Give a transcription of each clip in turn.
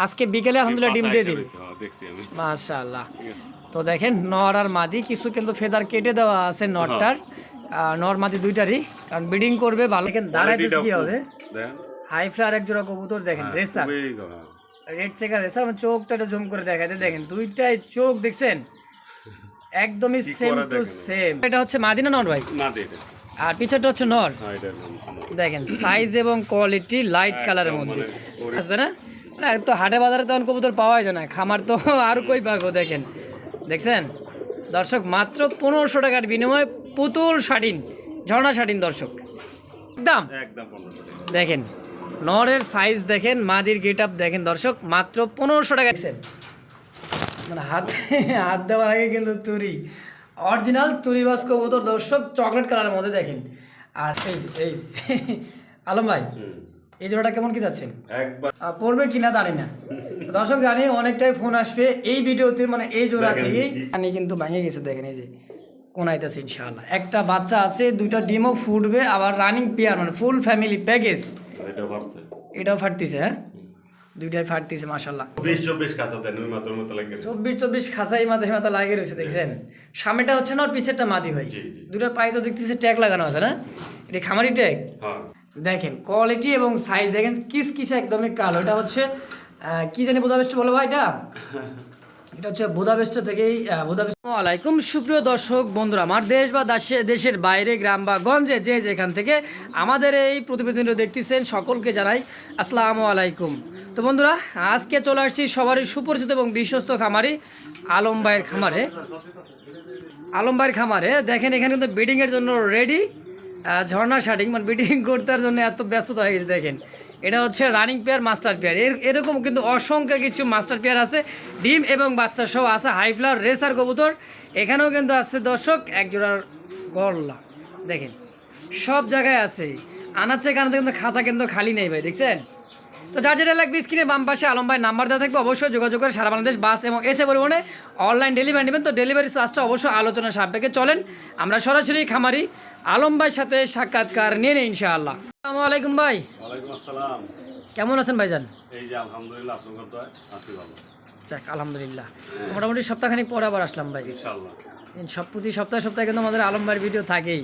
আজকে বিকেলে আলহামদুলিল্লাহ ডিম দিয়ে দিবি হ্যাঁ, মাশাআল্লাহ। তো দেখেন নর আর মাদি কিছু কিন্তু ফেদার কেটে দেওয়া আছে নরটার। আর নর মাদি দুইটারই কারণ ব্রিডিং করবে ভালো। দেখেন দাঁড়াইতেছে কি হবে? হাই ফ্লার এক জোড়া কবুতর দেখেন রেসার। রেড চেকার রেসার আমার চোখটা একটু জুম করে দেখাতে দেখেন দুইটাই চোখ দেখছেন? একদমই সেম টু সেম এটা হচ্ছে মাদি না নর ভাই? না দে এটা। আর পিছাটা হচ্ছে নর। হ্যাঁ দেখেন সাইজ এবং কোয়ালিটি লাইট কালারের মধ্যে। মানে ওরে- আসছে না? না তো হাটে বাজারে তখন কবুতর পাওয়াই যায় না। খামার তো আর কই পাবো দেখেন। দেখছেন? দর্শক মাত্র পনেরোশো টাকার বিনিময়ে পুতুল শাটিন ঝর্ণা শাটিন দর্শক। একদম? একদম দেখেন নরের সাইজ দেখেন মাদির গেট আপ দেখেন দর্শক মাত্র পনেরোশো টাকা। দেখছেন? মানে হাত হাত দেওয়ার আগে কিন্তু তুরি। অরিজিনাল তুরি বাস কবুতর দর্শক চকলেট কালারের মধ্যে দেখেন। আর এই এই আলম ভাই। এই জোড়াটা কেমন কি যাচ্ছেন একবার। পড়বে কিনা জানি না। দর্শক জানি অনেকটাই ফোন আসবে এই ভিডিওতে মানে এই জোড়া থেকে। পানি কিন্তু ভেঙে গেছে দেখেন এই যে কোনাইতেছে ইনশাআল্লাহ। একটা বাচ্চা আছে দুইটা ডিমও ফুটবে আবার রানিং পেয়ার মানে ফুল ফ্যামিলি প্যাকেজ এটাও ফাটতিছে হ্যাঁ? দুইটাই ফাটতিছে মাশাল্লাহ বিশ চব্বিশ কাঁচা দেন মাত্র মতো লাগে। চব্বিশ চব্বিশ খাসাই মাথা মাথা লাগিয়ে রয়েছে দেখছেন? সামনেটা হচ্ছে না ওর পিছেরটা মাদি ভাই। দুটো পায়ে তো দেখতেছে ট্যাগ লাগানো আছে না? এটা খামারি ট্যাগ? হ্যাঁ। দেখেন কোয়ালিটি এবং সাইজ দেখেন কিস কিস একদমই কালো। এটা হচ্ছে কি জানি বুদাবেস্ট বলো ভাই এটা? এটা হচ্ছে বুদাবেস্ট থেকেই আলাইকুম সুপ্রিয় দর্শক, বন্ধুরা, আমার দেশ বা দাসে- দেশের বাইরে, গ্রাম বা গঞ্জে যে যেখান থেকে আমাদের এই প্রতিবেদনটা দেখতেছেন, সকলকে জানাই আসসালামু আলাইকুম। তো বন্ধুরা, আজকে চলে আসছি সবারই সুপরিচিত এবং বিশ্বস্ত খামারি আলম ভাইয়ের খামারে। আলম ভাইয়ের খামারে, দেখেন এখানে কিন্তু বিডিংয়ের জন্য রেডি ঝর্ণা শাটিং মানে বিডিং করতার জন্য এত ব্যস্ততা হয়ে গেছে, দেখেন। এটা হচ্ছে রানিং পেয়ার মাস্টার পেয়ার এর, এরকম কিন্তু অসংখ্য কিছু মাস্টার পেয়ার আছে, ডিম এবং বাচ্চা সহ আছে হাই ফ্লাওয়ার রেসার কবুতর। এখানেও কিন্তু আছে, দর্শক একজোড়ার গল্লা দেখেন, সব জায়গায় আছে। আনাচে কানাচে কিন্তু খাঁচা কিন্তু খালি নেই ভাই, দেখছেন? তো যার যেটা লাগবে স্ক্রিনে বাম পাশে আলম ভাই নাম্বার দেওয়া থাকবে। অবশ্যই যোগাযোগ করে সারা বাংলাদেশ বাস এবং এসে পরিবহনে অনলাইন ডেলিভারি নেবেন। তো ডেলিভারি চার্জটা অবশ্যই আলোচনা সাপেক্ষে চলেন। আমরা সরাসরি খামারি আলম ভাইয়ের সাথে সাক্ষাৎকার নিয়ে নিই ইনশাআল্লাহ। আসসালামু আলাইকুম ভাই। ওয়ালাইকুম আসসালাম। কেমন আছেন ভাইজান? এই যে আলহামদুলিল্লাহ আপনার দয় আছি ভালো। যাক আলহামদুলিল্লাহ। মোটামুটি সপ্তাহখানিক পরে আবার আসলাম ভাই। সব প্রতি সপ্তাহে সপ্তাহে কিন্তু আমাদের আলম ভাইয়ের ভিডিও থাকেই।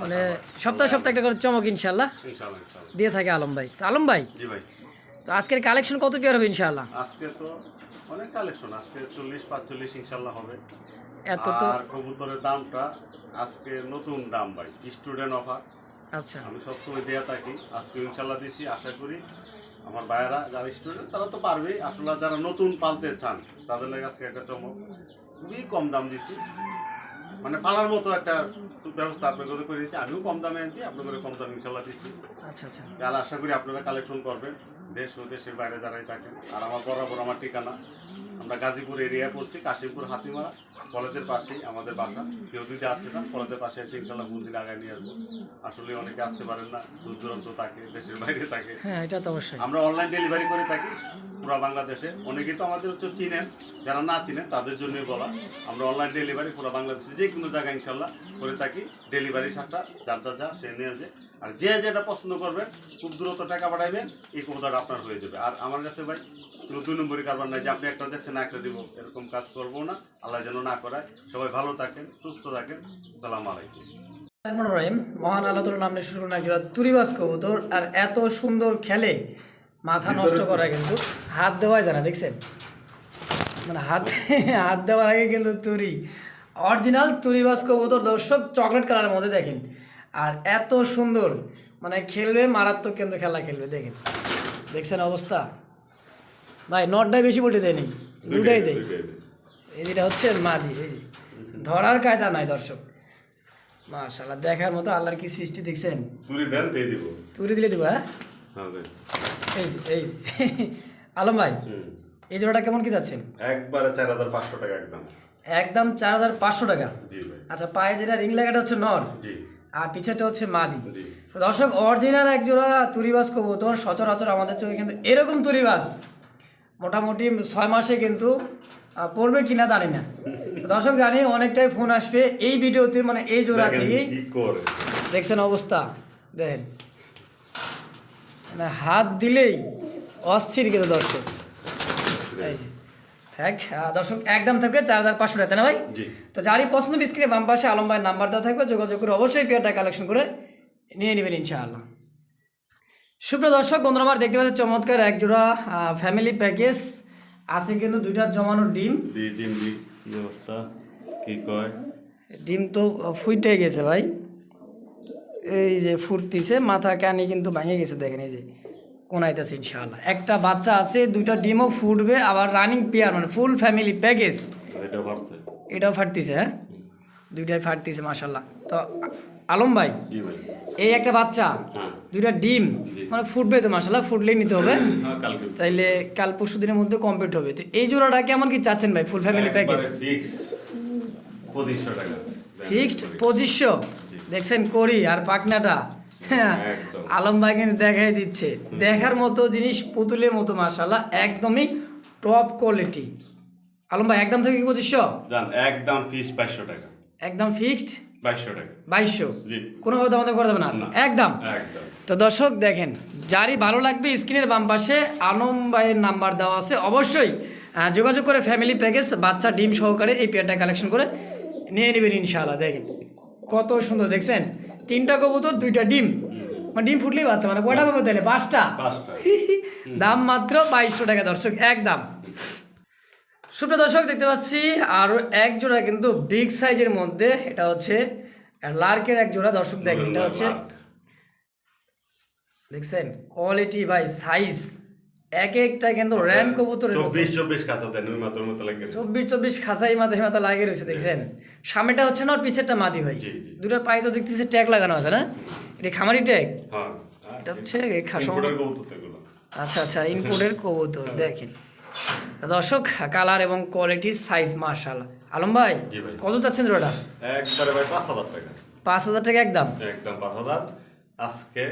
মানে সপ্তাহে সপ্তাহে একটা করে চমক ইনশাল্লাহ দিয়ে থাকে আলম ভাই। তো আলম ভাই জি ভাই। তো আজকের কালেকশন কত পেয়ার হবে ইনশাআল্লাহ? আজকে তো অনেক কালেকশন আজকে চল্লিশ পাঁচচল্লিশ ইনশাল্লাহ হবে। এত তো আর কবুতরের দামটা আজকে নতুন দাম ভাই স্টুডেন্ট অফার আচ্ছা। আমি সবসময় দেয়া থাকি আজকে ইনশাল্লাহ দিছি আশা করি আমার ভাইয়েরা যারা স্টুডেন্ট তারা তো পারবেই। আসলে যারা নতুন পালতে চান তাদের লাগে আজকে একটা চমক। খুবই কম দাম দিছি। মানে পালার মতো একটা ব্যবস্থা আপনাকে করে দিয়েছি। আমিও কম দামে আনছি আপনাদের কম দামে ইনশাল্লাহ দিচ্ছি আচ্ছা আচ্ছা। তাহলে আশা করি আপনারা কালেকশন করবেন। দেশ ও দেশের বাইরে যারাই থাকেন, আর আমার বরাবর আমার ঠিকানা। আমরা গাজীপুর এরিয়ায় পড়ছি, কাশিমপুর, হাতিমারা। কলেজের পাশেই আমাদের বাসা। কেউ যদি আসছে না কলেজের পাশে এসে ইনশাল্লাহ মন্দির আগায় নিয়ে আসব। আসলে অনেকে আসতে পারেন না দূর দূরান্ত থাকে দেশের বাইরে থাকে। হ্যাঁ এটা তো অবশ্যই। আমরা অনলাইন ডেলিভারি করে থাকি পুরো বাংলাদেশে। অনেকেই তো আমাদের হচ্ছে চিনেন যারা না চিনেন তাদের জন্যই বলা। আমরা অনলাইন ডেলিভারি পুরো বাংলাদেশে যে কোনো জায়গায় ইনশাল্লাহ করে থাকি। ডেলিভারি সারটা যারটা যা সে নিয়ে আসে আর যে যেটা পছন্দ করবেন খুব দ্রুত টাকা পাঠাইবেন এই কবুতরটা আপনার হয়ে যাবে। আর আমার কাছে ভাই কোনো দুই নম্বরই কারবার নাই যে আপনি একটা দেখছেন একটা দিব এরকম কাজ করব না। আল্লাহ যেন না করায়। সবাই ভালো থাকেন সুস্থ থাকেন। সালাম আলাইকুম। রহমান রহিম মহান আল্লাহ তোর নামে শুরু না জোড়া তুরিবাস কবুতর। আর এত সুন্দর খেলে মাথা নষ্ট করা কিন্তু হাত দেওয়াই জানা দেখছেন? মানে হাত হাত দেওয়ার আগে কিন্তু তুরি। অরিজিনাল তুরিবাস কবুতর দর্শক চকলেট কালারের মধ্যে দেখেন। আর এত সুন্দর মানে খেলবে মারাত্মক কিন্তু খেলা খেলবে দেখেন। দেখছেন অবস্থা? ভাই নটটাই বেশি বলতে দেয়নি দুটাই দেয়। যেটা হচ্ছে মাদি এই ধরার কায়দা নাই দর্শক। মাশাল্লাহ দেখার মতো আল্লাহর কি সৃষ্টি দেখছেন? তুরি দেন দিয়ে দিব। তুলে দিলে দিব হ্যাঁ? হ্যাঁ এই যে এই আলম ভাই এই জোড়াটা কেমন কি যাচ্ছেন? একবারে চার হাজার পাঁচশো টাকা একদম। একদম চার হাজার পাঁচশো টাকা? জি ভাই। আচ্ছা পায়ে যেটা রিং লাগাটা হচ্ছে নর? জি। আর পিছেটা হচ্ছে মাদি? দর্শক অরিজিনাল এক জোড়া তুরিবাস কবুতর সচরাচর আমাদের চোখে কিন্তু এরকম তুরিবাস। মোটামুটি ছয় মাসে কিন্তু পড়বে কিনা জানি না। দর্শক জানি অনেকটাই ফোন আসবে। এই ভিডিওতে মানে এই জোড়া থেকে দেখছেন অবস্থা? দেখেন। মানে হাত দিলেই অস্থির কিন্তু দর্শক। থাক দর্শক একদম থাকবে চার হাজার পাঁচশো টাকা না ভাই? তো যারই পছন্দ বিস্ক্রিনে বাম পাশে আলম ভাইয়ের নাম্বার দেওয়া থাকবে যোগাযোগ করে অবশ্যই পেয়ারটা কালেকশন করে নিয়ে নেবেন ইনশাআল্লাহ। সুপ্রিয় দর্শক বন্ধুরা আমার দেখতে পাচ্ছি চমৎকার এক জোড়া ফ্যামিলি প্যাকেজ আছে কিন্তু দুইটা জমানো ডিম। ডিম ব্যবস্থা কি কয়? ডিম তো ফুটে গেছে ভাই। এই যে ফুটতিছে মাথা কানি কিন্তু ভেঙে গেছে দেখেন এই যে কোনাইতেছে ইনশাআল্লাহ। একটা বাচ্চা আছে দুইটা ডিমও ফুটবে আবার রানিং পেয়ার মানে ফুল ফ্যামিলি প্যাকেজ এটাও ফাটতিছে হ্যাঁ? দুইটাই ফাটতিছে মাশাল্লাহ তো আলম ভাই? এই একটা বাচ্চা হ্যাঁ। দুইটা ডিম মানে ফুটবে তো মাশাল্লাহ ফুটলেই নিতে হবে। হ্যাঁ তাইলে কাল পরশু দিনের মধ্যে কমপ্লিট হবে। তো এই জোড়াটা কেমন কি চাচ্ছেন ভাই ফুল ফ্যামিলি প্যাকেজ ফিক্সড পঁচিশশো দেখছেন করি আর পাকনাটা হ্যাঁ, আলম ভাই কিন্তু দেখাই দিচ্ছে। দেখার মতো জিনিস পুতুলের মতো মাশাল্লাহ একদমই টপ কোয়ালিটি আলম ভাই একদম থেকে কি পঁচিশশো? একদম ফিস বাইশশো টাকা। একদম ফিক্সড বাইশশো কোনোভাবে দামাদাম করে দেবে না। একদম। তো দর্শক দেখেন যারই ভালো লাগবে স্ক্রিনের বাম পাশে আলম ভাইয়ের নাম্বার দেওয়া আছে। অবশ্যই যোগাযোগ করে ফ্যামিলি প্যাকেজ বাচ্চা ডিম সহকারে এই পেয়ারটা কালেকশন করে নিয়ে নেবেন ইনশাআল্লাহ। দেখেন কত সুন্দর দেখছেন? তিনটা কবুতর দুইটা ডিম। মানে ডিম ফুটলেই বাচ্চা মানে কয়টা পাবো তাহলে? পাঁচটা? পাঁচটা। দাম মাত্র বাইশশো টাকা দর্শক একদম। সুপ্রিয় দর্শক দেখতে পাচ্ছি আরও এক জোড়া কিন্তু বিগ সাইজের মধ্যে এটা হচ্ছে লার্কের এক জোড়া দর্শক দেখেন এটা হচ্ছে দেখছেন কোয়ালিটি বাই সাইজ এক একটা কিন্তু র্যান কবুতরের চব্বিশ চব্বিশ কাঁচা দেন মতো লাগে চব্বিশ চব্বিশ খাসাই মাথা মাথা লাগিয়ে রয়েছে দেখছেন। সামনেটা হচ্ছে না ওর পিছেরটা মাদি ভাই। দুটো পায়ে তো দেখতেছি ট্যাগ লাগানো আছে না? এটা খামারি ট্যাগ হ্যাঁ। এটা হচ্ছে আচ্ছা আচ্ছা ইনপুটের কবুতর দেখেন। দর্শক কালার এবং কোয়ালিটি সাইজ মার্শাল আলম ভাই কত চাচ্ছেন জোড়াটা? একবারে ভাই পাঁচ হাজার টাকা। পাঁচ হাজার টাকা একদম? একদম পাঁচ হাজার। আজকে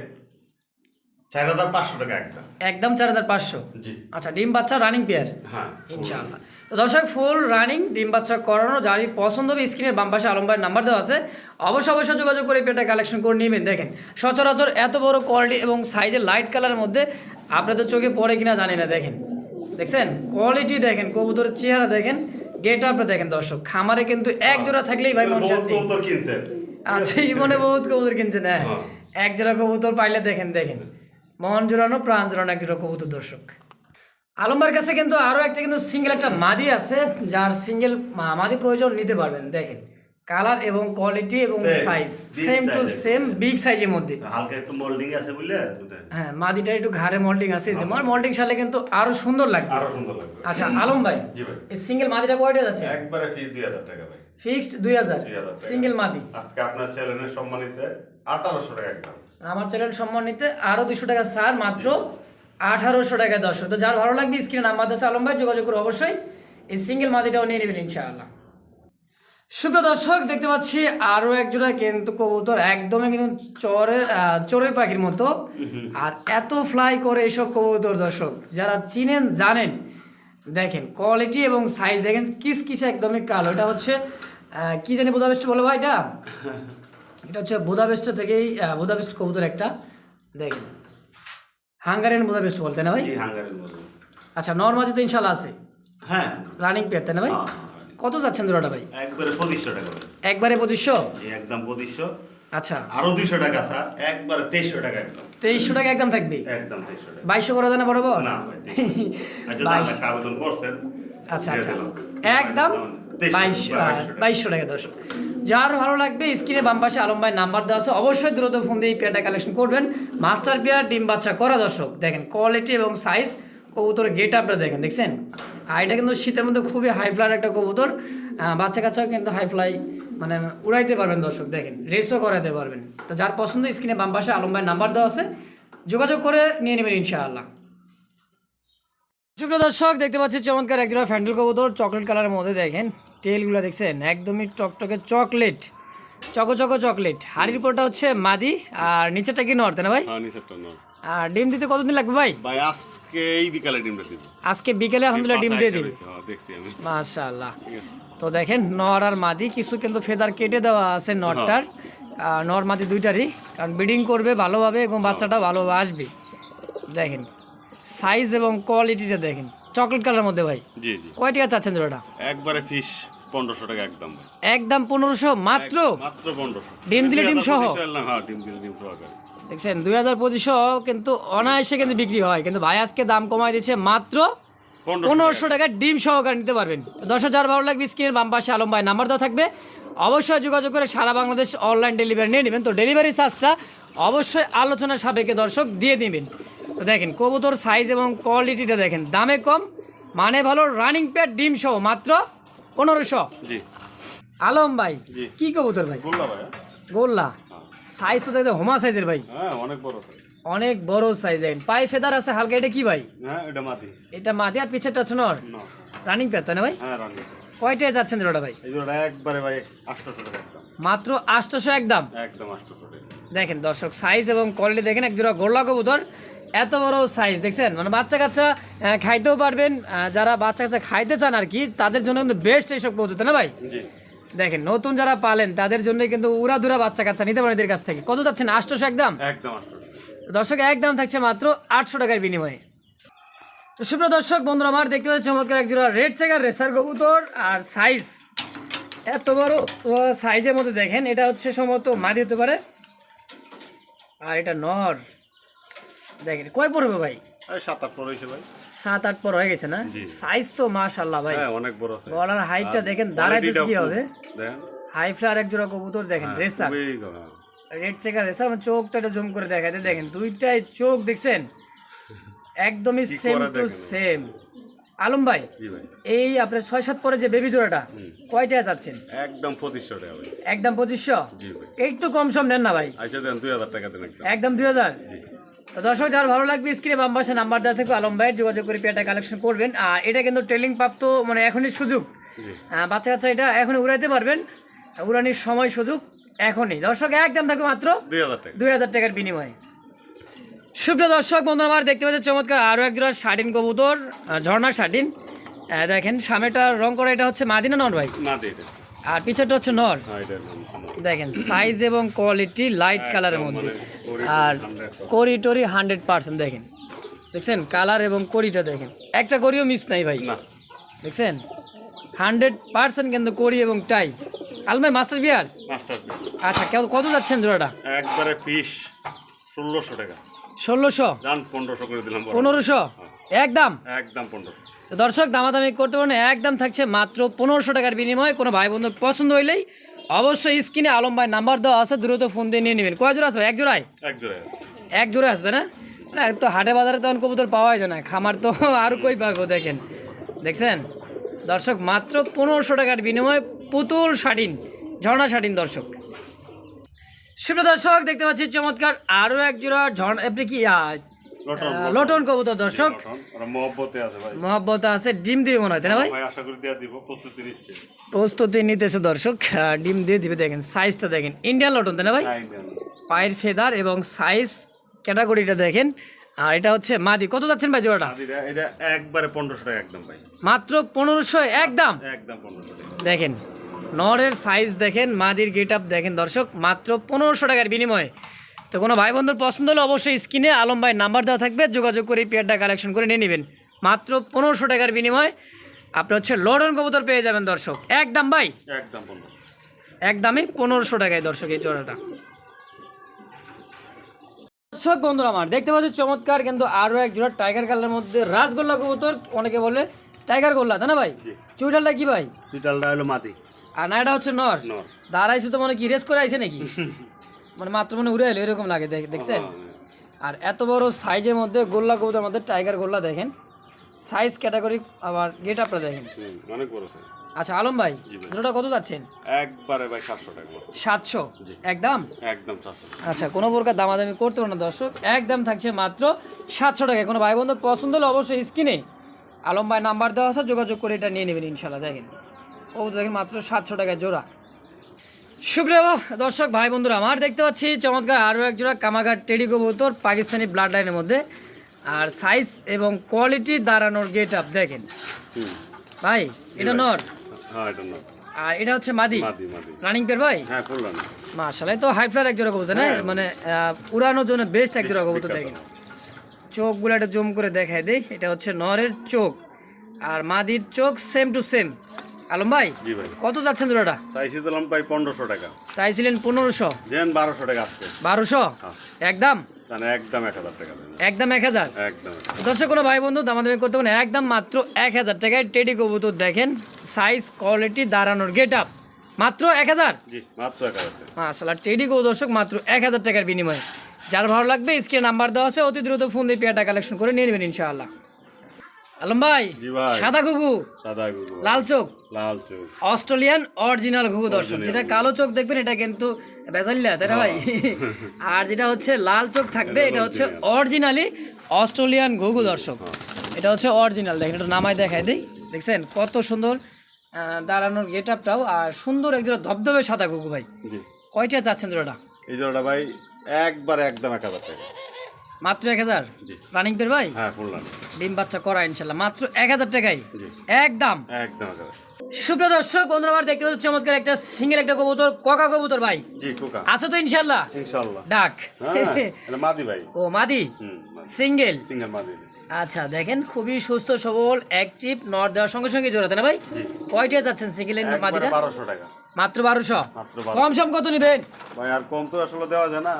চার হাজার পাঁচশো টাকা একদম। একদম চার হাজার পাঁচশো? জি। আচ্ছা ডিম বাচ্চা রানিং পেয়ার হ্যাঁ ইনশাআল্লাহ। তো দর্শক ফুল রানিং ডিম বাচ্চা করানো যারই পছন্দ হবে স্ক্রিনের বাম পাশে আলম ভাইয়ের নাম্বার দেওয়া আছে। অবশ্যই অবশ্যই যোগাযোগ করে পেটা কালেকশন করে নেবেন। দেখেন সচরাচর এত বড় কোয়ালিটি এবং সাইজের লাইট কালারের মধ্যে আপনাদের চোখে পড়ে কিনা জানি না দেখেন। দেখছেন? কোয়ালিটি দেখেন কবুতরের চেহারা দেখেন গেট আপটা দেখেন দর্শক। খামারে কিন্তু এক জোড়া থাকলেই ভাই মন শান্তি। আচ্ছা জীবনে বহুত কবুতর কিনছেন হ্যাঁ। হ্যাঁ। এক জোড়া কবুতর পাইলে দেখেন দেখেন। মন জোড়ানো প্রাণ জোড়ানো এক জোড়া কবুতর দর্শক। আলম্বার কাছে কিন্তু আরও একটা কিন্তু সিঙ্গেল একটা মাদি আছে যার সিঙ্গেল মাদি প্রয়োজন নিতে পারবেন দেখেন। কালার এবং কোয়ালিটি এবং size same to same big সাইজের মধ্যে। হালকা একটু মোল্ডিং আছে বুঝলে হ্যাঁ মাদিটা একটু ঘাড়ে মল্টিং আছে। তোমার মল্টিং সালে কিন্তু আরও সুন্দর লাগবে। আরও সুন্দর লাগবে। আচ্ছা আলম ভাই এই সিঙ্গেল মাদিটা কয়টা যাচ্ছে? একবারে দুই হাজার টাকা ভাই। ফিক্সড 2000 সিঙ্গেল মাদি। আজকে আপনার চ্যানেলের সম্মানিত আঠারোশো টাকা একদম। আমার চ্যানেল সম্মানিতে আরও দুশো টাকা ছাড় মাত্র আঠারোশো টাকা দশ। তো যার ভালো লাগবে স্ক্রিনে নাম্বার আছে আলম ভাই যোগাযোগ করে অবশ্যই এই সিঙ্গেল মাদিটাও নিয়ে নেবেন ইনশাআল্লাহ। সুপ্রিয় দর্শক দেখতে পাচ্ছি আরও এক জোড়া কিন্তু কবুতর একদমই কিন্তু চরের চোরের পাখির মতো। আর এত ফ্লাই করে এইসব কবুতর দর্শক যারা চিনেন জানেন দেখেন কোয়ালিটি এবং সাইজ দেখেন কিস কিস একদমই কালো। এটা হচ্ছে কি জানি বুদাবেস্ট বলো ভাই এটা? এটা হচ্ছে বুদাবেস্ট থেকেই বুদাপেস্ট কবুতর একটা। দেখেন হাঙ্গারিয়ান বুদাপেস্ট বলতে না ভাই? আচ্ছা নর্মাদি তো ইনশাল্লাহ আছে। হ্যাঁ। রানিং পেয়ার তাই না ভাই? কত যাচ্ছেন জোড়াটা ভাই? একবারে পঁচিশশো টাকা একবারে পঁচিশশো? একদম পঁচিশশো। আচ্ছা। আরও দুইশো টাকা স্যার। একবারে তেইশশো টাকা একদম। তেইশশো টাকা একদম থাকবে? একদম তেইশশো টাকা। বাইশশো করে দেন বরাবর না আচ্ছা আবেদন করছেন। আচ্ছা আচ্ছা। একদম বাইশশো টাকা। দর্শক। যার ভালো লাগবে স্ক্রিনে বাম পাশে আলম ভাই নাম্বার দেওয়া আছে অবশ্যই দ্রুত ফোন দিয়ে পেয়ারটা কালেকশন করবেন। মাস্টার পেয়ার ডিম বাচ্চা করা দর্শক। দেখেন কোয়ালিটি এবং সাইজ কবুতরের গেট আপটা দেখেন দেখছেন? আর এটা কিন্তু শীতের মধ্যে খুবই হাই ফ্লাইয়ের একটা কবুতর। বাচ্চা কাচ্চাও কিন্তু হাই ফ্লাই মানে উড়াইতে পারবেন দর্শক, দেখেন রেসও করাতে পারবেন। তো যার পছন্দ স্ক্রিনে বাম পাশে আলম ভাই নাম্বার দেওয়া আছে, যোগাযোগ করে নিয়ে নেবেন ইনশাআল্লাহ। সুপ্রিয় দর্শক, দেখতে পাচ্ছি চমৎকার একজোড়া ফ্যান্ডেল কবুতর চকলেট কালারের মধ্যে দেখেন টেলগুলো দেখছেন, একদমই টকটকে চকলেট চকো চকো চকলেট হাড়ির পরটা হচ্ছে মাদি, আর নিচেরটা কি নর্তে না ভাই? হ্যাঁ আর ডিম দিতে কতদিন লাগবে ভাই? ভাই আজকে এই বিকালে ডিমটা দিব। আজকে বিকেলে আলহামদুলিল্লাহ ডিম দিয়ে দিবি? হ্যাঁ, মাশাআল্লাহ। তো দেখেন নর আর মাদি কিছু কিন্তু ফেদার কেটে দেওয়া আছে নরটার। আর নর মাদি দুইটারই কারণ ব্রিডিং করবে ভালোভাবে এবং বাচ্চাটা ভালোভাবে আসবে। দেখেন সাইজ এবং কোয়ালিটিটা দেখেন চকলেট কালার মধ্যে ভাই। জি জি। কয় টাকা চাচ্ছেন জোড়াটা? একবারে ফিস পনেরোশো টাকা একদম একদম পনেরোশো মাত্র? মাত্র পনেরোশো। ডিম দিলে ডিম সহ? হ্যাঁ ডিম দিলে ডিম সহকারে দেখছেন দুই হাজার পঁচিশশো কিন্তু অনায়াসে কিন্তু বিক্রি হয়। কিন্তু ভাই আজকে দাম কমায় দিচ্ছে মাত্র পনেরোশো টাকা। ডিম সহকারে নিতে পারবেন। দশ হাজার ভালো লাগবে স্ক্রিনের বাম পাশে আলম ভাই নাম্বার দেওয়া থাকবে অবশ্যই যোগাযোগ করে সারা বাংলাদেশ অনলাইন ডেলিভারি নিয়ে নেবেন। তো ডেলিভারি চার্জটা অবশ্যই আলোচনার সাপেক্ষে দর্শক দিয়ে দিবেন তো দেখেন কবুতর সাইজ এবং কোয়ালিটিটা দেখেন দামে কম মানে ভালো রানিং প্যাড ডিম সহ মাত্র পনেরোশো। আলম ভাই কি কবুতর ভাই? গোল্লা। সাইজ তো দেখতে হোমা সাইজের ভাই। হ্যাঁ অনেক বড় অনেক বড় সাইজ দেখেন পায়ে ফেদার আছে হালকা এটা কি ভাই? হ্যাঁ এটা মাটি। এটা মাদি আর পিছেরটা হচ্ছে নর? রানিং প্যাড তাই না ভাই? হ্যাঁ রানি কয়টায় যাচ্ছেন জোড়াটা ভাই? এই জোড়া একবারে ভাই আটশোশো টাকা মাত্র আটশোশো একদম? একদম আটশোশো টাকা। দেখেন দর্শক সাইজ এবং কোয়ালিটি দেখেন এক জোড়া গোল্লা কবুতর এত বড় সাইজ দেখছেন? মানে বাচ্চা কাচ্চা খাইতেও পারবেন যারা বাচ্চা কাচ্চা খাইতে চান আর কি তাদের জন্য কিন্তু বেস্ট এইসব কবুতর না ভাই? জি। দেখেন নতুন যারা পালেন তাদের জন্য কিন্তু উড়াধুরা বাচ্চা কাচ্চা নিতে পারেন এদের কাছ থেকে। কত যাচ্ছেন? আটশোশো একদম? একদম দর্শক একদম থাকছে মাত্র আটশো টাকার বিনিময়ে। তো সুপ্রিয় দর্শক বন্ধুরা আমার দেখতে পাচ্ছি চমৎকার এক জোড়া রেড চেকার রেসার কবুতর আর সাইজ। এত বড় সাইজের মধ্যে দেখেন এটা হচ্ছে সম্ভবত মাদি হতে পারে। আর এটা নর। দেখেন কয় পড়বে ভাই? সাত আট পর হয়েছে ভাই। সাত আট পর হয়ে গেছে না? সাইজ তো মাশাল্লাহ ভাই। হ্যাঁ অনেক বড়। গলার হাইটটা দেখেন দাঁড়াইতে কি হবে? হাই ফ্লার এক জোড়া কবুতর দেখেন রেসার। রেড চেকার রেসার আমার চোখটা জুম করে দেখাতে দেখেন দুইটাই চোখ দেখছেন? একদমই সেম টু সেম আলম ভাই এই আপনার ছয় সাত পরে যে বেবি জোড়াটা কয়টা চাচ্ছেন একদম পঁচিশশো টাকা একদম পঁচিশশো? একটু কম সম নেন না ভাই। আচ্ছা দেন দুই হাজার টাকা দেন একদম। দুই হাজার? তো দর্শক যার ভালো লাগবে স্ক্রিনে বাম পাশে নাম্বার দেওয়া থেকে আলম ভাইয়ের যোগাযোগ করে পেয়ারটা কালেকশন করবেন। আর এটা কিন্তু ট্রেলিং প্রাপ্ত মানে এখনই সুযোগ। বাচ্চা কাচ্চা এটা এখনই উড়াইতে পারবেন। উড়ানির সময় সুযোগ এখনই। দর্শক একদম থাকবে মাত্র দুই হাজার টাকার বিনিময়ে। সুপ্রিয় দর্শক বন্ধু আমার দেখতে পাচ্ছেন চমৎকার আরও এক জোড়া শার্টিন কবুতর আহ, ঝর্ণা শার্টিন আহ, দেখেন সামনেটা রং করা এটা হচ্ছে মাদিনা নন ভাই। আর পিছনটা হচ্ছে নর। হ্যাঁ। দেখেন সাইজ এবং কোয়ালিটি লাইট কালারের মধ্যে। আর 100% করি টরি হান্ড্রেড পার্সেন্ট দেখেন। দেখছেন? কালার এবং করিটা দেখেন। একটা করিও মিস নাই ভাই। দেখছেন? হান্ড্রেড পার্সেন্ট কিন্তু করি এবং টাই আলমাই মাস্টার বিয়ার আচ্ছা কেউ কত যাচ্ছেন জোড়াটা? একবারে পিস ষোলোশো টাকা। ষোলোশো? পনেরোশো করে দিলাম পনেরোশো? একদম? একদম পনেরোশো। তো দর্শক দামাদামি করতে পারেন একদম থাকছে মাত্র পনেরোশো টাকার বিনিময়ে। কোনো ভাই বন্ধুর পছন্দ হইলেই অবশ্যই স্ক্রিনে আলম ভাই নাম্বার দেওয়া আছে দ্রুত ফোন দিয়ে নিয়ে নেবেন। কয় জোড়া ভাই? এক জোড়ায়? এক জোড়া তাই না? না তো হাটে বাজারে তখন কবুতর পাওয়া যায় না। খামার তো আর কই পাবো দেখেন। দেখছেন? দর্শক মাত্র পনেরোশো টাকার বিনিময়ে পুতুল শাটিন ঝর্ণা শাটিন দর্শক। সুপ্রিয় দর্শক দেখতে পাচ্ছি চমৎকার আরও এক জোড়া ঝর্ণা আপনি কি লটন কবুতর দর্শক। মহব্বতে আছে ডিম দিবে মনে হয় তাই না ভাই? ভাই আশা করি দেওয়া দিব প্রস্তুতি নিতেছে দর্শক ডিম দিয়ে দিবে দেখেন সাইজটা দেখেন। ইন্ডিয়ান লটন তাই না ভাই? হ্যাঁ, পায়ের ফেদার এবং সাইজ ক্যাটাগরিটা দেখেন। আর এটা হচ্ছে মাদি। কত যাচ্ছেন ভাই জোড়াটা? এটা একবারে পনেরোশো টাকা একদম ভাই। মাত্র পনেরোশো একদম একদম পনেরোশো টাকা। দেখেন নরের সাইজ দেখেন মাদির গেট আপ দেখেন দর্শক মাত্র পনেরোশো টাকার বিনিময়ে। তো কোনো ভাই বন্ধুর পছন্দ হলে অবশ্যই স্ক্রিনে আলম ভাই নাম্বার দেওয়া থাকবে। যোগাযোগ করে এই পেয়ারটা কালেকশন করে নিয়ে নেবেন। মাত্র পনেরোশো টাকার বিনিময়ে আপনি হচ্ছে লড়ন কবুতর পেয়ে যাবেন দর্শক। একদম ভাই? একদম একদমই পনেরোশো টাকায় দর্শক এই জোড়াটা। দর্শক বন্ধুরা আমার দেখতে পাচ্ছি চমৎকার কিন্তু আরও এক জোড়া টাইগার কালারের মধ্যে রাসগোল্লা কবুতর অনেকে বলে টাইগার গোল্লা তাই না ভাই। চুইটালটা কি ভাই? চিটালটা হলো মাটি। আর না এটা হচ্ছে নর। নর। দাঁড়াইছে তো মনে কি রেস করে আইছে নাকি? মানে মাত্র মনে উড়ে এলো এরকম লাগে দেখ- দেখছেন? হ্যাঁ, আর এত বড় সাইজের মধ্যে গোল্লা কবুতর মধ্যে টাইগার গোল্লা দেখেন। সাইজ ক্যাটাগরি আবার গেট আপটা দেখেন। অনেক বড় size। আচ্ছা আলম ভাই জি কত যাচ্ছেন? একবারে ভাই সাতশো টাকা মতো। সাতশো? জি। একদম? একদম আচ্ছা কোনো প্রকার দামাদামি করতে না দর্শক। একদম থাকছে মাত্র সাতশো টাকা। কোনো ভাই বন্ধু পছন্দ হলে অবশ্যই স্ক্রিনে আলম ভাই নাম্বার দেওয়া আছে যোগাযোগ করে এটা নিয়ে নেবেন ইনশাল্লাহ দেখেন। ও দেখেন মাত্র সাতশো টাকায় জোড়া। সুপ্রিয় দর্শক ভাই বন্ধুরা আমার দেখতে পাচ্ছি চমৎকার আরও একজোড়া কামাঘাট টেডি কবুতর পাকিস্তানি ব্লাড লাইনের মধ্যে। আর সাইজ এবং কোয়ালিটি দাঁড়ানোর গেট আপ দেখেন ভাই এটা নর? হ্যাঁ এটা নর। আর এটা হচ্ছে মাদি? রানিং পের ভাই? হ্যাঁ করলাম তো হাই ফ্লার এক জোড়া কবুতর না? হ্যাঁ। মানে উড়ানোর জন্য বেস্ট এক জোড়া কবুতর। দেখেন। চোখগুলো একটা জুম করে দেখায় দেই এটা হচ্ছে নরের চোখ। আর মাদির চোখ সেম টু সেম আলম ভাই জি ভাই। কত যাচ্ছেন জোড়াটা? চাইছি দিলাম ভাই পনেরোশো টাকা। চাইছিলেন পনেরোশো? দেন বারোশো টাকা আজকে। বারোশো? হ্যাঁ। একদম মানে একদম এক হাজার টাকা একদম এক হাজার? একদম দর্শক কোনো ভাই বন্ধু দামাদামি করতে পারেন একদম মাত্র এক হাজার টাকায় টেডি কবুতর দেখেন সাইজ কোয়ালিটি দাঁড়ানোর গেট আপ মাত্র এক হাজার টেডি দর্শক মাত্র এক হাজার টাকার বিনিময়ে। যার ভালো লাগবে স্ক্রিনে নাম্বার দেওয়া আছে অতি দ্রুত ফোন দিয়ে পেয়ারটা কালেকশন করে নিয়ে নেবেন ইনশাআল্লাহ। আলম ভাই সাদা ঘুঘু। সাদা গুগু লাল চোখ। লাল চোখ। অস্ট্রেলিয়ান অরিজিনাল ঘুঘু দর্শক। যেটা কালো চোখ দেখবেন এটা কিন্তু বেজাল্লা তাই না ভাই? আর যেটা হচ্ছে লাল চোখ থাকবে এটা হচ্ছে অরিজিনালি অস্ট্রেলিয়ান ঘুঘু দর্শক। এটা হচ্ছে অরিজিনাল দেখেন এটা নামাই দেখাই দিই। দেখছেন কত সুন্দর দাঁড়ানোর গেট আপটাও আর সুন্দর একজোড়া ধবধবে সাদা ঘুঘু ভাই। কয়টা চাচ্ছেন জোড়াটা? এই জোড়াটা ভাই একবার একদম এক হাজার টাকা মাত্র এক হাজার? রানিং পের ভাই? হ্যাঁ ডিম বাচ্চা করা ইনশাল্লাহ। মাত্র এক হাজার টাকাই একদম। একদম সুপ্রিয় দর্শক বন্ধুরা আমার দেখতে পাচ্ছি চমৎকার একটা সিঙ্গেল একটা কবুতর ককা কবুতর ভাই। আছে তো ইনশাল্লাহ? ইনশাল্লাহ। ডাক। হ্যাঁ মাদি ভাই। ও মাদি? সিঙ্গেল? সিঙ্গেল মাদি। আচ্ছা দেখেন খুবই সুস্থ সবল অ্যাক্টিভ নর দেওয়ার সঙ্গে সঙ্গে জোড়াতে না ভাই? কয়টা যাচ্ছেন সিঙ্গেল মাদিটা? বারোশো টাকা। মাত্র বারোশো। কম সম কত নেবেন? ভাই আর কম তো আসলে দেওয়া যায় না।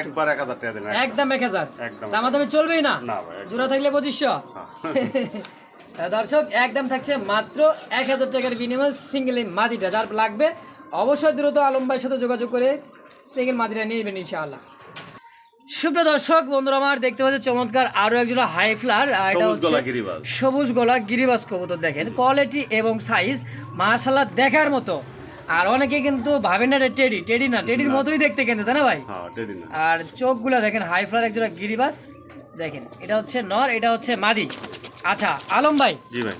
একবার এক হাজার টাকা দেন একদম এক হাজার? একদম। দামাদামি চলবেই না? না ভাই একদম। জোড়া থাকলে পঁচিশশো? হ্যাঁ। দর্শক একদম থাকছে মাত্র এক হাজার টাকার বিনিময়ে সিঙ্গেল মাদিটা। যার লাগবে অবশ্যই দ্রুত আলম ভাইয়ের সাথে যোগাযোগ করে সিঙ্গেল মাদিটা নিয়ে নেবেন ইনশাআল্লাহ। সুপ্রিয় দর্শক বন্ধুরা আমার দেখতে পাচ্ছি চমৎকার আরও একজন হাই ফ্লার এটা সবুজ হচ্ছে সবুজ গলা গিরিবাস কবুতর দেখেন। কোয়ালিটি এবং সাইজ মাশাল্লাহ দেখার মতো। আর অনেকে কিন্তু ভাবেন না টেডি টেডি না টেডির মতোই দেখতে কিন্তু তাই না ভাই? আর চোখগুলা আর চোখগুলো দেখেন হাই ফ্লার একজোড়া গিরিবাস দেখেন এটা হচ্ছে নর এটা হচ্ছে মাদি। আচ্ছা আলম ভাই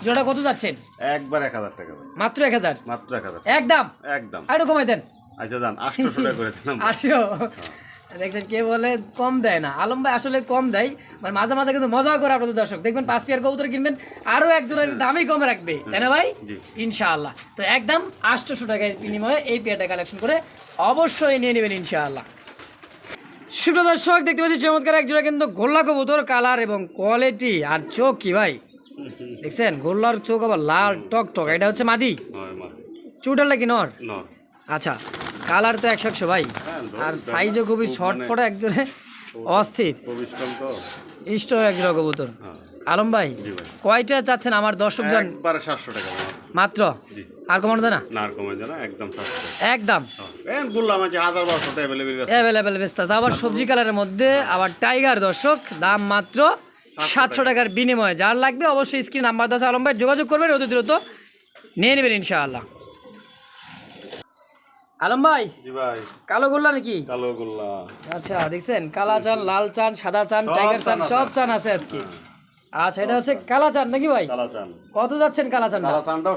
জোড়া কত যাচ্ছেন? একবার এক হাজার টাকা মাত্র এক হাজার? মাত্র এক হাজার একদম? একদম। আরও কমাই দেন। আচ্ছা দান আটশো টাকা করে দিলাম। দেখছেন কে বলে? কম দেয় না। আলম ভাই আসলে কম দেয় মানে মাঝে মাঝে কিন্তু মজা করে আপনাদের দর্শক। দেখবেন পাঁচ পেয়ার কবুতর কিনবেন আরও একজনের দামই কমে রাখবে তাই না ভাই? ইনশাআল্লাহ। তো একদম আটশোশো টাকার বিনিময়ে এই পেয়ারটা কালেকশন করে অবশ্যই নিয়ে নেবেন ইনশাআল্লাহ। সুপ্রিয় দর্শক দেখতে পাচ্ছি চমৎকার এক জোড়া কিন্তু গোল্লা কবুতর কালার এবং কোয়ালিটি আর চোখ কি ভাই? দেখছেন গোল্লার চোখ আবার লাল টক টক এটা হচ্ছে মাদি? চুটারটা কি নর। আচ্ছা। কালার তো একশো একশো ভাই। হ্যাঁ, আর সাইজও খুবই খুব ছট মানে- একজনে অস্থির। ইষ্ট একজোড়া কবুতর। হ্যাঁ। আলম ভাই কয়টা চাচ্ছেন আমার দর্শক জন? সাতশো টাকা মাত্র। আর কমানো যায় না? আর কমে যায় না একদম একদম। হ্যাঁ। বললাম আছে হাজার বারোশো অ্যাভেলেবেল অ্যাভেলেবেল বেস্তা আবার সবজি কালারের মধ্যে আবার টাইগার দর্শক দাম মাত্র সাতশো টাকার বিনিময়ে। যার লাগবে অবশ্যই স্ক্রিন নাম্বার দাস আলম ভাই যোগাযোগ করবেন অতি দ্রুত। নিয়ে নেবেন ইনশাআল্লাহ। আলম ভাই? জি ভাই। কালো গোল্লা নাকি? কালো গোল্লা। আচ্ছা দেখছেন কালা চান লাল চান সাদা চান টাইগার চান চান সব চান আছে আজকে। আচ্ছা এটা হচ্ছে কালা চান নাকি ভাই? কালা চান। কত যাচ্ছেন কালা চানটা? কালা চানটাও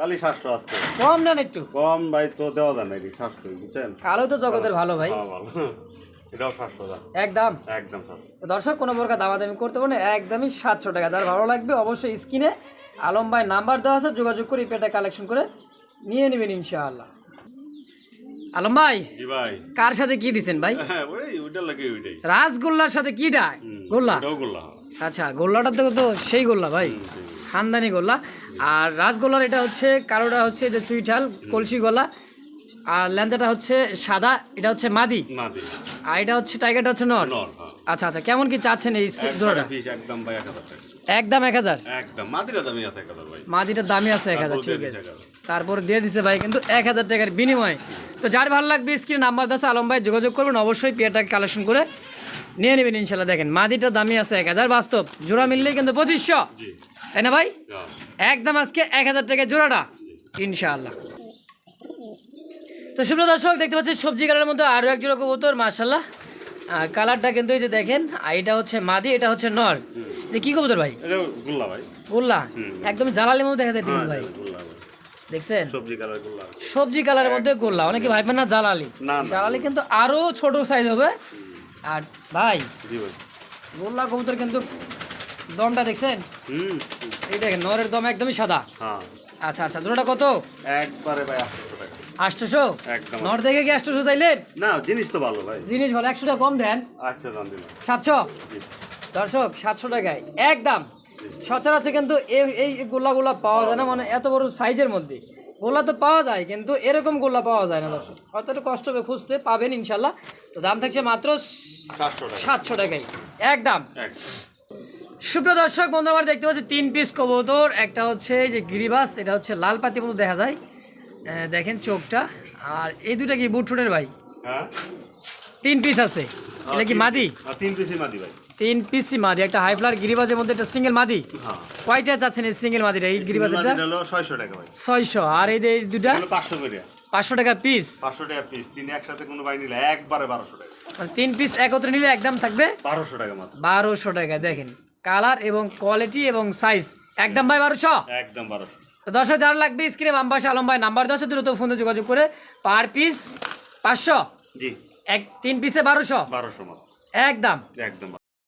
কালি সাতশো আজকে। কম একটু? কম ভাই তো দেওয়া যায় না বুঝছেন? কালো তো জগতের ভালো ভাই। হ্যাঁ ভালো। এটাও একদম? একদম দর্শক কোনো প্রকার দামাদামি করতে পারেন একদমই সাতশো টাকা। যার ভালো লাগবে অবশ্যই স্ক্রিনে আলম ভাই নাম্বার দেওয়া আছে যোগাযোগ করে এই পেটা কালেকশন করে নিয়ে নেবেন ইনশাআল্লাহ। আলম ভাই ভাই। কার সাথে কি দিছেন ভাই? হ্যাঁ রাসগোল্লার সাথে কি ডাক গোল্লা? আচ্ছা গোল্লাটা তো সেই গোল্লা ভাই খানদানি গোল্লা। আর রাসগোল্লার এটা হচ্ছে কালোটা হচ্ছে যে চুইঠাল কলসি গোল্লা। আর ল্যাঞ্জাটা হচ্ছে সাদা এটা হচ্ছে মাদি। আর এটা হচ্ছে টাইগারটা হচ্ছে নর হ্যাঁ। আচ্ছা আচ্ছা কেমন কি চাচ্ছেন এই জোড়াটা? একদম ভাই এক হাজার টাকা। একদম এক হাজার? একদম মাদিরা দামি আছে এক হাজার ভাই। মাদিটার দামই আছে এক হাজার তারপর ঠিক দিয়ে আছে। তারপর দিয়ে দিছে ভাই কিন্তু এক হাজার টাকার বিনিময়ে। তো যার ভালো লাগবে স্ক্রিন নাম্বার দাসে আলম ভাই যোগাযোগ করবেন অবশ্যই পেয়ারটাকে কালেকশন করে নিয়ে নেবেন ইনশাল্লাহ। দেখেন মাদিটার দামি আছে এক হাজার বাস্তব। জোড়া মিললেই কিন্তু পঁচিশশো। জি। তাই না ভাই। একদম আজকে এক হাজার টাকা জোড়াটা ইনশাআল্লাহ তো সুপ্রিয় দর্শক দেখতে পাচ্ছি সবজি কালারের মধ্যে আরও এক জোড়া কবুতর মার্শাল্লাহ কালারটা কিন্তু এই যে দেখেন আর এটা হচ্ছে মাদি এটা হচ্ছে নর। যে কি কবুতর ভাই? এটাও গোল্লা ভাই। গোল্লা। একদম জ্বালালির মধ্যে দেখা যায় হ্যাঁ, ভাই। দেখছেন? সবজি কালার গোল্লা। সবজি কালারের মধ্যে গোল্লা। অনেকে ভাববেন না না জ্বালালি কিন্তু আরও ছোট সাইজ হবে। আর ভাই জি ভাই। গোল্লা কবুতর কিন্তু দমটা দেখছেন? হুম। এই দেখেন নরের দম একদমই সাদা। হ্যাঁ। আচ্ছা আচ্ছা জোড়াটা কত? একবারে ভাই আটশোশো একদম। নর দেখে কি আটশোশো চাইলেন না জিনিস তো ভালো ভাই। জিনিস ভালো একশো টাকা কম দেন। আচ্ছা সাতশো? দর্শক সাতশো টাকায়। একদম সচরাচর কিন্তু এই গোলাগুলা পাওয়া যায় না মানে এত বড় সাইজের মধ্যে। গোলা তো পাওয়া যায় কিন্তু এরকম গোলা পাওয়া যায় না দর্শক। হয়তো একটু কষ্ট হবে খুঁজতে পাবেন ইনশাল্লাহ। তো দাম থাকছে মাত্র সাতশো টাকা টাকাই একদম। সুপ্রিয় দর্শক বন্ধু আমার দেখতে পাচ্ছি তিন পিস কবুতর। একটা হচ্ছে এই যে গিরিবাস এটা হচ্ছে লাল পাতি মতো দেখা যায়। দেখেন চোখটা। আর এই দুটা কি বুটফুটের ভাই? হ্যাঁ। তিন পিস আছে। এটা কি মাদি? আর তিন পিসি মাদি ভাই। তিন পিসি মাদি। একটা হাই ফ্লার গিরিবাজের মধ্যে একটা সিঙ্গেল মাদি? হ্যাঁ। কয়টা চাচ্ছেন এই সিঙ্গেল মাদিটা? এই গিরিবাজেরটা? হলো ছয়শো টাকা ভাই। ছয়শো। আর এই যে এই দুটা? পাঁচশো করে। পাঁচশো টাকা পিস পাঁচশো টাকা পিস তিন একসাথে কোনো বাই নিলে একবারে বারোশো টাকা। মানে তিন পিস একত্রে নিলে একদম থাকবে? বারোশো টাকা মাত্র। বারোশো টাকা দেখেন। কালার এবং কোয়ালিটি এবং সাইজ একদম ভাই বারোশো? একদম বারোশো। তো যারা লাগবে স্ক্রিনে বাম্বাস আলম ভাই নাম্বার দশে দ্রুত ফোনে যোগাযোগ করে পার পিস পাঁচশো। জি। এক তিন পিসে বারোশো। বারোশো এক একদম। একদম।